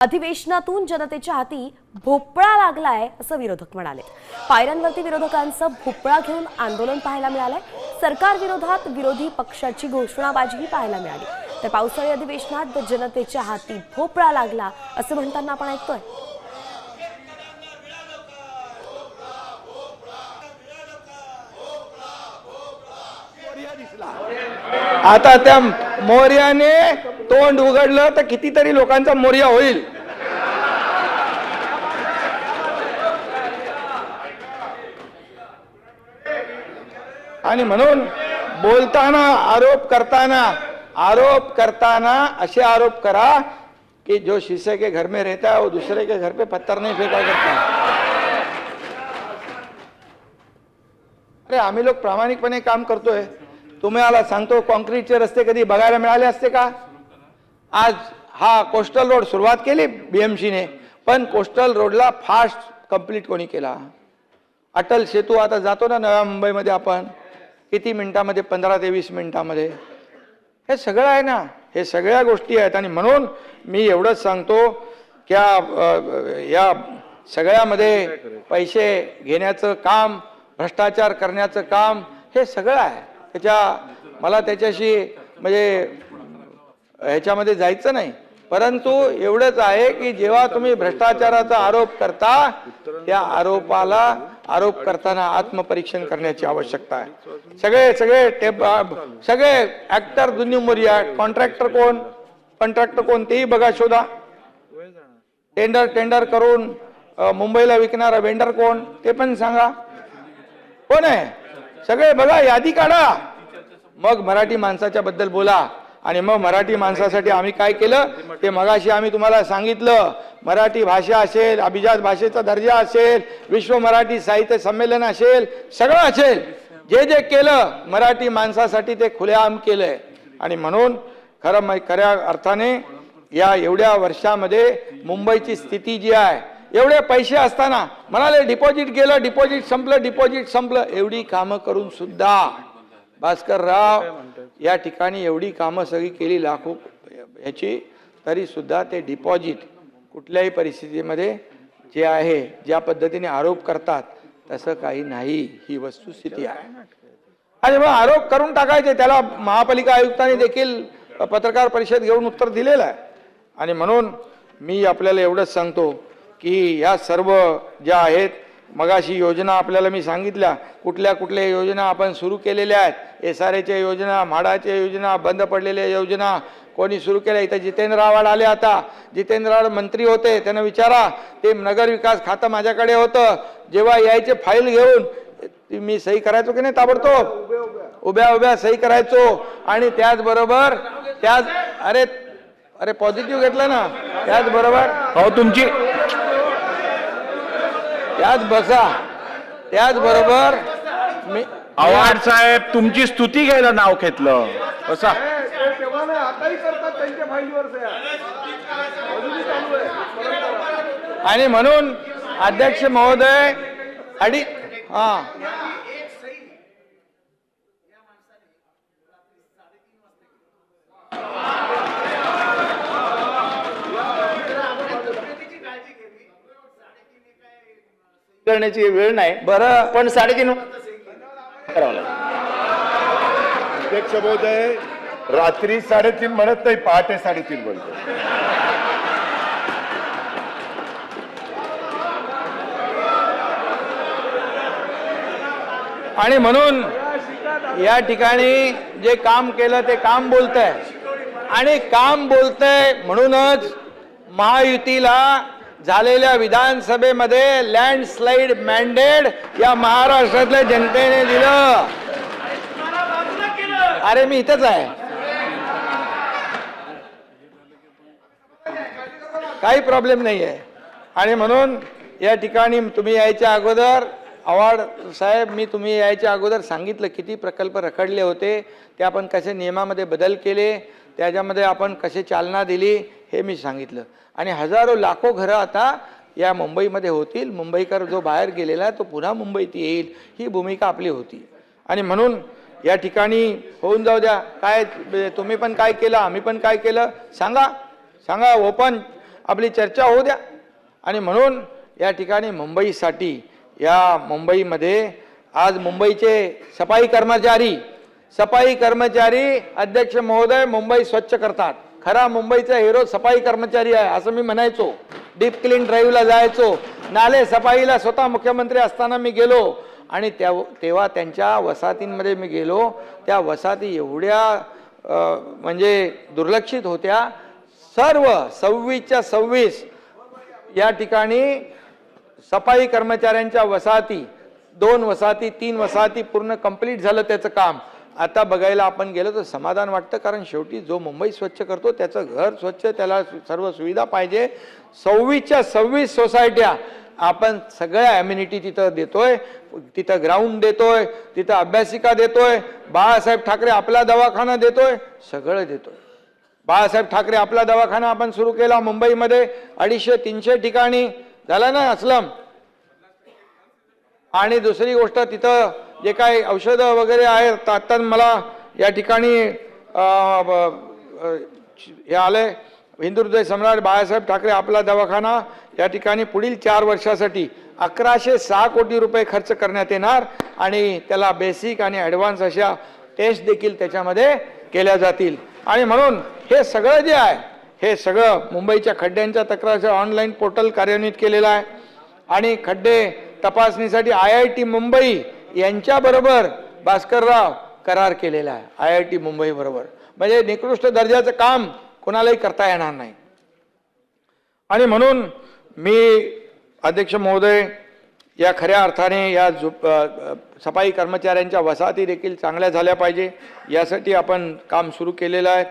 अधिवेशनातून जनतेच्या हाती भोपळा लागलाय असं विरोधक म्हणाले. पायऱ्यांवरती विरोधकांचं भोपळा घेऊन आंदोलन पाहायला मिळालंय. सरकार विरोधात विरोधी पक्षाची घोषणाबाजीही पाहायला मिळाली. तर पावसाळी अधिवेशनात जनतेच्या हाती भोपळा लागला असं म्हणताना आपण ऐकतोय. आता त्या मोर्याने तोंड उघडलं तर कितीतरी लोकांचा मोर्या होईल. आणि म्हणून बोलताना आरोप करताना आरोप करताना असे आरोप करा कि जो शीशे के घर में रहता है वो दूसरे के घर पे पत्थर नहीं फेंका करता. अरे आम्ही लोक प्रामाणिकपणे काम करतोय. तुम्हाला सांगतो कॉन्क्रीटचे रस्ते कधी बघायला मिळाले असते का? आज हा कोस्टल रोड सुरुवात केली बीएमसीने पण कोस्टल रोडला फास्ट कंप्लीट कोणी केला? अटल सेतू आता जातो ना नव्या मुंबईमध्ये आपण? किती मिनिटामध्ये? पंधरा ते वीस मिनिटामध्ये. हे सगळं आहे ना? हे सगळ्या गोष्टी आहेत. आणि म्हणून मी एवढंच सांगतो की या, या सगळ्यामध्ये पैसे घेण्याचं काम भ्रष्टाचार करण्याचं काम हे सगळं आहे. त्याच्या मला त्याच्याशी म्हणजे ह्याच्यामध्ये जायचं नाही. परंतु एवढंच आहे की जेव्हा तुम्ही भ्रष्टाचाराचा आरोप करता त्या आरोपाला आरोप करताना आत्मपरीक्षण करण्याची आवश्यकता आहे. सगळे सगळे टेप सगळे ऍक्टर दुन्ही मोरिया कॉन्ट्रॅक्टर कोण? कॉन्ट्रॅक्टर कोण तेही बघा शोधा. टेंडर टेंडर करून मुंबईला विकणारा वेंडर कोण? ते पण सांगा. कोण आहे? सगळे बघा यादी काढा. मग मराठी माणसाच्या बद्दल बोला. आणि मग मराठी माणसासाठी आम्ही काय केलं? ते मगाशी आम्ही तुम्हाला सांगितलं. मराठी भाषा असेल अभिजात भाषेचा दर्जा असेल विश्व मराठी साहित्य संमेलन असेल सगळं असेल. जे जे केलं मराठी माणसासाठी ते खुलेआम केलंय. आणि म्हणून खरं खऱ्या अर्थाने या एवढ्या वर्षामध्ये मुंबईची स्थिती जी आहे एवढे पैसे असताना म्हणाले डिपॉझिट गेलं डिपॉझिट संपलं डिपॉझिट संपलं. एवढी कामं करून सुद्धा भास्कर राव या ठिकाणी एवढी कामं सगळी केली लाखो ह्याची तरी सुद्धा ते डिपॉझिट कुठल्याही परिस्थितीमध्ये जे आहे ज्या पद्धतीने आरोप करतात तसं काही नाही. ही वस्तुस्थिती आहे. आणि मग आरोप करून टाकायचे त्याला महापालिका आयुक्तांनी देखील पत्रकार परिषद घेऊन उत्तर दिलेलं आहे. आणि म्हणून मी आपल्याला एवढंच सांगतो की ह्या सर्व ज्या आहेत मगाशी योजना आपल्याला मी सांगितल्या कुठल्या कुठल्या योजना आपण सुरू केलेल्या आहेत एस आर एच्या योजना म्हाडाच्या योजना बंद पडलेल्या योजना कोणी सुरू केल्या? इथं जितेंद्र आव्हाड आले आता. जितेंद्र आव्हाड मंत्री होते त्यांना विचारा. ते नगर विकास खातं माझ्याकडे होतं. जेव्हा यायचे फाईल घेऊन ती मी सही करायचो की नाही ताबडतोब? उभ्या उभ्या सही करायचो. आणि त्याचबरोबर त्याच अरे अरे पॉझिटिव्ह घेतलं ना? त्याचबरोबर अहो तुमची त्याच बसा. त्याचबरोबर मी आव्हाड साहेब तुमची स्तुती घ्यायला नाव घेतलं. कसा आणि म्हणून अध्यक्ष महोदय अडी हा. करण्याची वेळ नाही. बरं. पण साडेतीन करावं लागेल. अध्यक्ष महोदय रात्री साडेतीन म्हणत नाही पहाटे साडेतीन म्हणतो. आणि म्हणून या ठिकाणी जे काम केलं ते काम बोलतंय. आणि काम बोलतंय म्हणूनच महायुतीला झालेल्या विधानसभेमध्ये लँडस्लाईड मॅन्डेट या महाराष्ट्रातल्या जनतेने दिलं. अरे मी इथंच आहे. काही प्रॉब्लेम नाही आहे आणि म्हणून या ठिकाणी तुम्ही यायच्या अगोदर अवार्ड साहेब मी तुम्ही यायच्या अगोदर सांगितलं किती प्रकल्प रखडले होते ते आपण कसे नियमामध्ये बदल केले त्याच्यामध्ये आपण कसे चालना दिली हे मी सांगितलं. आणि हजारो लाखो घरं आता या मुंबईमध्ये होतील. मुंबईकर जो बाहेर गेलेला आहे तो पुन्हा मुंबईत येईल. ही भूमिका आपली होती. आणि म्हणून या ठिकाणी होऊन जाऊ द्या. काय तुम्ही पण काय केलं आम्ही पण काय केलं? सांगा. सांगा ओपन. आपली चर्चा होऊ द्या. आणि म्हणून या ठिकाणी मुंबईसाठी या मुंबईमध्ये आज मुंबईचे सफाई कर्मचारी सफाई कर्मचारी अध्यक्ष महोदय मुंबई स्वच्छ करतात. खरा मुंबईचा हिरो सफाई कर्मचारी आहे असं मी म्हणायचो. डीप क्लीन ड्राईव्हला जायचो. नाले सफाईला स्वतः मुख्यमंत्री असताना मी गेलो. आणि त्या तेव्हा त्यांच्या वसाहतींमध्ये मी गेलो. त्या वसाहती एवढ्या म्हणजे दुर्लक्षित होत्या. सर्व सव्वीसच्या सव्वीस या ठिकाणी सफाई कर्मचाऱ्यांच्या वसाहती दोन वसाहती तीन वसाहती पूर्ण कंप्लीट झालं त्याचं काम. आता बघायला आपण गेलो तर समाधान वाटतं कारण शेवटी जो मुंबई स्वच्छ करतो त्याचं घर स्वच्छ त्याला सर्व सुविधा पाहिजे. सव्वीसच्या सव्वीस सोसायट्या आपण सगळ्या ॲम्युनिटी तिथं देतोय तिथं ग्राउंड देतोय तिथं अभ्यासिका देतोय बाळासाहेब ठाकरे आपला दवाखाना देतोय सगळं देतोय. बाळासाहेब ठाकरे आपला दवाखाना आपण सुरू केला मुंबईमध्ये अडीचशे तीनशे ठिकाणी. झाला ना असलम? आणि दुसरी गोष्ट तिथं जे काही औषधं वगैरे आहेत आता मला या ठिकाणी हे आलं हिंदू सम्राट बाळासाहेब ठाकरे आपला दवाखाना या ठिकाणी पुढील चार वर्षासाठी अकराशे सहा कोटी रुपये खर्च करण्यात येणार आणि त्याला बेसिक आणि ॲडव्हान्स अशा टेस्ट देखील त्याच्यामध्ये केल्या जातील. आणि म्हणून हे सगळं जे आहे हे सगळं मुंबईच्या खड्ड्यांच्या तक्रारचं ऑनलाईन पोर्टल कार्यान्वित केलेलं आहे. आणि खड्डे तपासणीसाठी आय आय टी मुंबई यांच्याबरोबर भास्करराव करार केलेला आहे आय आय टी मुंबई बरोबर. म्हणजे निकृष्ट दर्जाचं काम कोणालाही करता येणार नाही. आणि म्हणून मी अध्यक्ष महोदय या खऱ्या अर्थाने या झुप सफाई कर्मचाऱ्यांच्या वसाहती देखील चांगल्या झाल्या पाहिजे यासाठी आपण काम सुरू केलेलं आहे.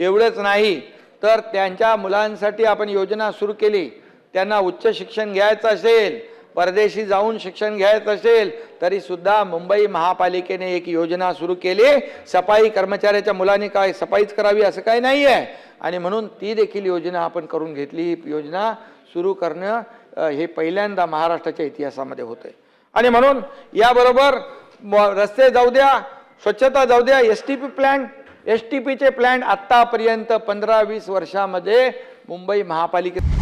एवढंच नाही तर त्यांच्या मुलांसाठी आपण योजना सुरू केली त्यांना उच्च शिक्षण घ्यायचं असेल परदेशी जाऊन शिक्षण घ्यायचं असेल तरी सुद्धा मुंबई महापालिकेने एक योजना सुरू केली. सफाई कर्मचाऱ्याच्या मुलांनी काय सफाईच करावी असं काही नाही आहे आणि म्हणून ती देखील योजना आपण करून घेतली. ही योजना सुरू करणं हे पहिल्यांदा महाराष्ट्राच्या इतिहासामध्ये होतंय. आणि म्हणून याबरोबर म- रस्ते जाऊ द्या स्वच्छता जाऊ द्या S T P plan S T पीचे प्लॅन आत्तापर्यंत पंधरा वीस वर्षामध्ये मुंबई महापालिकेत